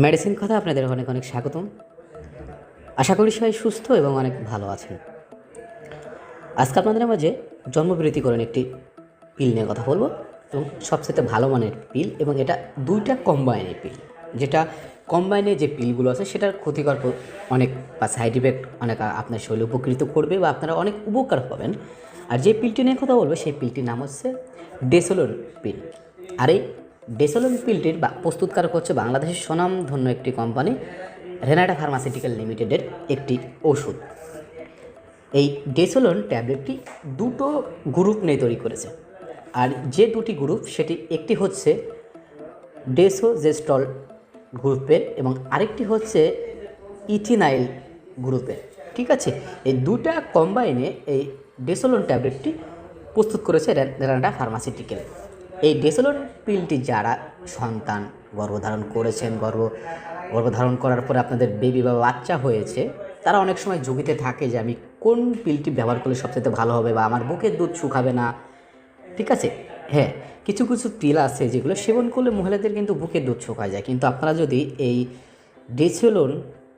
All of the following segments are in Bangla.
মেডিসিন কথা আপনাদের অনেক অনেক স্বাগতম। আশা করি সবাই সুস্থ এবং অনেক ভালো আছেন। আজকে আপনাদের মাঝে জন্মবিরতিকরণ একটি পিল নিয়ে কথা বলব এবং সবচেয়ে ভালো মানের পিল এবং এটা দুইটা কম্বাইনের পিল যেটা কম্বাইনে যে পিলগুলো আছে সেটার ক্ষতিকর অনেক বা সাইড ইফেক্ট অনেক আপনার শরীরে উপকৃত করবে বা আপনারা অনেক উপকার পাবেন। আর যে পিলটি নিয়ে কথা বলব সেই পিলটির নাম হচ্ছে ডেসোলোন পিল আর এই ডেসোলোন পিলটির বা প্রস্তুতকারক হচ্ছে বাংলাদেশের স্বনামধন্য একটি কোম্পানি রেনাটা ফার্মাসিউটিক্যাল লিমিটেডের একটি ওষুধ। এই ডেসোলন ট্যাবলেটটি দুটো গ্রুপ নিয়ে তৈরি করেছে। আর যে দুটি গ্রুপ সেটি একটি হচ্ছে ডেসোজেস্টল গ্রুপের এবং আরেকটি হচ্ছে ইথিনাইল গ্রুপের। ঠিক আছে? এই দুটা কম্বাইনে এই ডেসোলন ট্যাবলেটটি প্রস্তুত করেছে রেনাডা ফার্মাসিউটিক্যাল এই ডেসোলন পিলটি যারা সন্তান গর্ভধারণ করেছেন, গর্ভ গর্ভধারণ করার পরে আপনাদের বেবি বা বাচ্চা হয়েছে, তারা অনেক সময় ঝুঁকিতে থাকে যে আমি কোন পিলটি ব্যবহার করলে সবচেয়ে ভালো হবে বা আমার বুকের দুধ শুকাবে না। ঠিক আছে? হ্যাঁ কিছু কিছু পিল আছে যেগুলো সেবন করলে মহিলাদের কিন্তু বুকের দুধ শুকায় যায়। কিন্তু আপনারা যদি এই ডেসিওলোন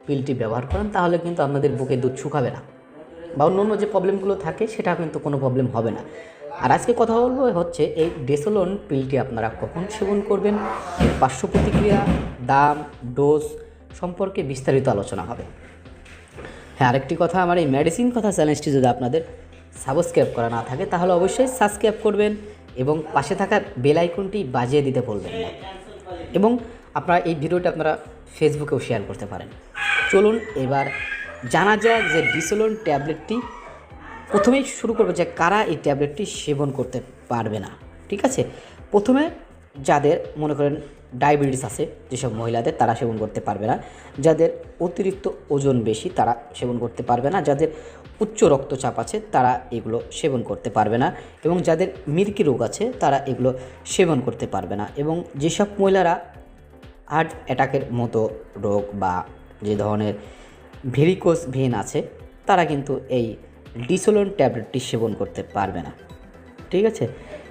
পিলটি ব্যবহার করেন, তাহলে কিন্তু আপনাদের বুকের দুধ শুকাবে না। বা অন্য অন্য যে প্রবলেমগুলো থাকে সেটা কিন্তু কোনো প্রবলেম হবে না। আর আজকে কথা বলব হচ্ছে এই ডেসোলোন পিলটি আপনারা কখন সেবন করবেন পার্শ্ব প্রতিক্রিয়া দাম, ডোজ সম্পর্কে বিস্তারিত আলোচনা হবে। হ্যাঁ আরেকটি কথা, আমার এই মেডিসিন কথা চ্যালেঞ্জটি যদি আপনাদের সাবস্ক্রাইব করা না থাকে, তাহলে অবশ্যই সাবস্ক্রাইব করবেন এবং পাশে থাকা বেল আইকনটি বাজিয়ে দিতে বলবেন না। এবং আপনারা এই ভিডিওটা আপনারা ফেসবুকেও শেয়ার করতে পারেন। চলুন এবার জানা যাক যে ডিসোলন ট্যাবলেটটি প্রথমেই শুরু করব যে কারা এই ট্যাবলেটটি সেবন করতে পারবে না, ঠিক আছে? প্রথমে যাদের মনে করেন ডায়াবেটিস আছে, যেসব মহিলাদের তারা সেবন করতে পারবে না, যাদের অতিরিক্ত ওজন বেশি তারা সেবন করতে পারবে না, যাদের উচ্চ রক্তচাপ আছে তারা এগুলো সেবন করতে পারবে না, এবং যাদের মিল্কি রোগ আছে তারা এগুলো সেবন করতে পারবে না, এবং যেসব মহিলারা হার্ট অ্যাটাকের মতো রোগ বা যে ধরনের ভেরিকোস ভেন আছে, তারা কিন্তু এই ডিসোলন ট্যাবলেটটি সেবন করতে পারবে না। ঠিক আছে?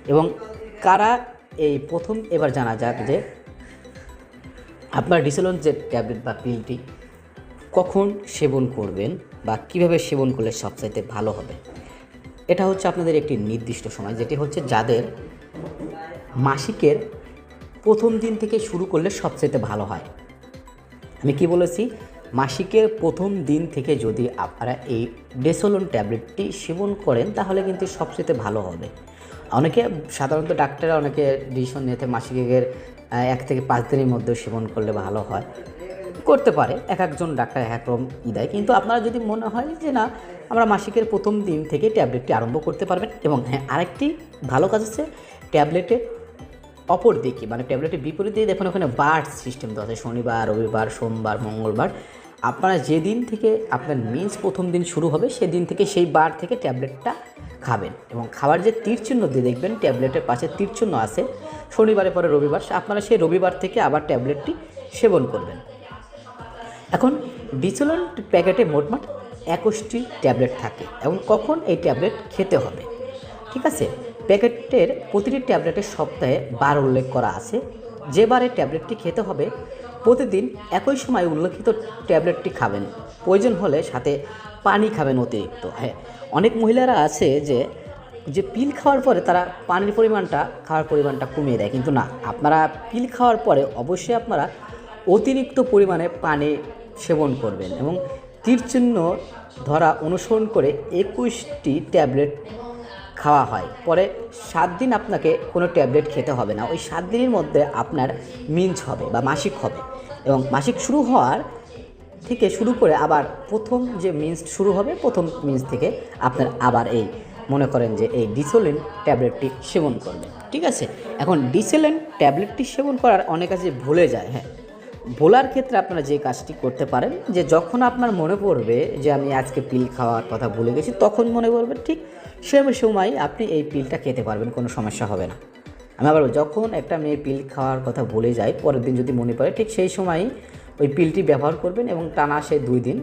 এবং কারা এই প্রথম এবার জানা যাক যে আপনার ডিসোলন যে ট্যাবলেট বা পিলটি কখন সেবন করবেন বা কীভাবে সেবন করলে সবচাইতে ভালো হবে। এটা হচ্ছে আপনাদের একটি নির্দিষ্ট সময়, যেটি হচ্ছে যাদের মাসিকের প্রথম দিন থেকে শুরু করলে সবচাইতে ভালো হয়। আমি কি বলেছি? মাসিকের প্রথম দিন থেকে যদি আপনারা এই ডেসোলন ট্যাবলেটটি সেবন করেন, তাহলে কিন্তু সবচেয়ে ভালো হবে। অনেকে সাধারণত ডাক্তাররা অনেকে ডিসিশন নিতে মাসিকের এক থেকে পাঁচ দিনের মধ্যে সেবন করলে ভালো হয়। করতে পারে, এক একজন ডাক্তার এক রকম ই দেয়। কিন্তু আপনারা যদি মনে হয় যে না, আমরা মাসিকের প্রথম দিন থেকে ট্যাবলেটটি আরম্ভ করতে পারবেন এবং হ্যাঁ আরেকটি ভালো কাজ হচ্ছে ট্যাবলেটের অপর দিকে মানে ট্যাবলেটের বিপরীতে দেখুন, ওখানে বার সিস্টেম দেওয়া আছে। শনিবার, রবিবার, সোমবার, মঙ্গলবার। আপনারা যেদিন থেকে আপনার মিন্স প্রথম দিন শুরু হবে, সেদিন থেকে সেই বার থেকে ট্যাবলেটটা খাবেন। এবং খাবার যে তীরচিহ্ন দিয়ে দেখবেন ট্যাবলেটের পাশে তীরচিহ্ন আছে। শনিবারে পরে রবিবার আপনারা সেই রবিবার থেকে আবার ট্যাবলেটটি সেবন করবেন। এখন ডিসোলন প্যাকেটে মোটমাট একুশটি ট্যাবলেট থাকে এবং কখন এই ট্যাবলেট খেতে হবে? ঠিক আছে? প্যাকেটের প্রতিটি ট্যাবলেটের সপ্তাহে বার উল্লেখ করা আছে। যে বারে ট্যাবলেটটি খেতে হবে প্রতিদিন একই সময় উল্লেখিত ট্যাবলেটটি খাবেন। প্রয়োজন হলে সাথে পানি খাবেন অতিরিক্ত। হ্যাঁ অনেক মহিলারা আছে যে যে পিল খাওয়ার পরে তারা পানির পরিমাণটা, খাওয়ার পরিমাণটা কমিয়ে দেয়। কিন্তু না, আপনারা পিল খাওয়ার পরে অবশ্যই আপনারা অতিরিক্ত পরিমাণে পানি সেবন করবেন এবং তীরচিহ্ন ধরা অনুসরণ করে একুশটি ট্যাবলেট খাওয়া হয়। পরে সাত দিন আপনাকে কোনো ট্যাবলেট খেতে হবে না। ওই সাত দিনের মধ্যে আপনার মিঞ্চ হবে বা মাসিক হবে। এবং মাসিক শুরু হওয়ার থেকে শুরু করে আবার প্রথম যে মিন্স শুরু হবে, প্রথম মিন্স থেকে আপনার আবার এই মনে করেন যে এই ডিসোলিন ট্যাবলেটটি সেবন করবেন ঠিক আছে? এখন ডিসোলিন ট্যাবলেটটি সেবন করার অনেক কাছে ভুলে যায় হ্যাঁ। ভোলার ক্ষেত্রে আপনারা যে কাজটি করতে পারেন, যে যখন আপনার মনে পড়বে যে আমি আজকে পিল খাওয়ার কথা ভুলে গেছি, তখন মনে পড়বে, ঠিক সে সময় আপনি এই পিলটা খেতে পারবেন, কোনো সমস্যা হবে না। আমি আবার যখন একটা মেয়ে পিল খাওয়ার কথা ভুলে যায়, পরের দিন যদি মনে পড়ে, ঠিক সেই সময়ই ওই পিলটি ব্যবহার করবেন এবং টানা সে দুই দিন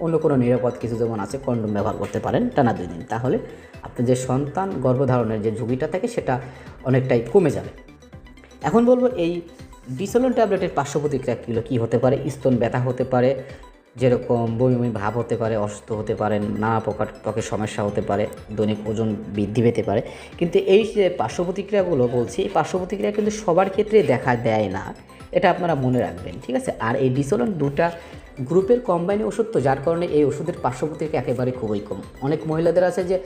অন্য কোনো নিরাপদ কিছু যেমন আছে, কন্ডোম ব্যবহার করতে পারেন, টানা দুই দিন। তাহলে আপনার যে সন্তান গর্ভধারণের যে ঝুঁকিটা থাকে, সেটা অনেকটাই কমে যাবে। এখন বলব, এই ডিসোলন ট্যাবলেটের পার্শ্ব প্রতিক্রিয়াগুলো কী হতে পারে? স্তন ব্যথা হতে পারে যেরকম বমি বমি ভাব হতে পারে, অসুস্থ হতে পারে, নানা প্রকার ত্বকের সমস্যা হতে পারে, দৈনিক ওজন বৃদ্ধি পেতে পারে। কিন্তু এই যে পার্শ্ব প্রতিক্রিয়াগুলো বলছি, এই পার্শ্ব প্রতিক্রিয়া কিন্তু সবার ক্ষেত্রে দেখা দেয় না। এটা আপনারা মনে রাখবেন, ঠিক আছে? আর এই ডিসোলন দুটা গ্রুপের কম্বাইন ওষুধ তো, যার কারণে এই ওষুধের পার্শ্ব প্রতিক্রিয়া একেবারে খুবই কম। অনেক মহিলাদের আছে যে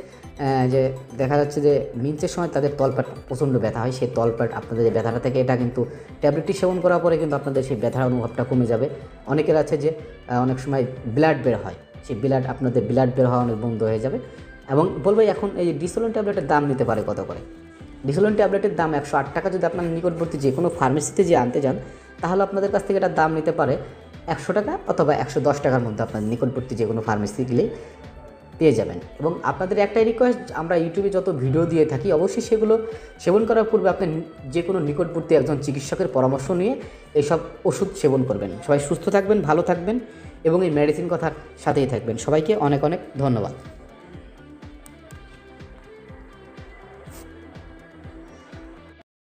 যে দেখা যাচ্ছে যে মিঞ্চের সময় তাদের তলপাট প্রচণ্ড ব্যথা হয়, সেই তলপাট আপনাদের যে ব্যথাটা থেকে এটা কিন্তু ট্যাবলেটটি সেবন করার পরে কিন্তু আপনাদের সেই ব্যথার অনুভবটা কমে যাবে। অনেকের আছে যে অনেক সময় ব্লাড বের হয়, সেই ব্লাড আপনাদের ব্লাড বের হওয়া অনেক বন্ধ হয়ে যাবে। এবং বলব এখন এই ডিসোলন ট্যাবলেটের দাম নিতে পারে কত করে? ডিসোলন ট্যাবলেটের দাম একশো আট টাকা যদি আপনার নিকটবর্তী যে কোনো ফার্মেসিতে যে আনতে যান, তাহলে আপনাদের কাছ থেকে এটা দাম নিতে পারে একশো টাকা অথবা একশো দশ টাকার মধ্যে আপনার নিকটবর্তী যে কোনো ফার্মেসি গেলে পেয়ে যাবেন। এবং আপনাদের একটাই রিকোয়েস্ট আমরা ইউটিউবে যত ভিডিও দিয়ে থাকি, অবশ্যই সেগুলো সেবন করার পূর্বে আপনি যে কোনো নিকটবর্তী একজন চিকিৎসকের পরামর্শ নিয়ে এসব ওষুধ সেবন করবেন। সবাই সুস্থ থাকবেন, ভালো থাকবেন এবং এই মেডিসিন কথার সাথেই থাকবেন। সবাইকে অনেক অনেক ধন্যবাদ।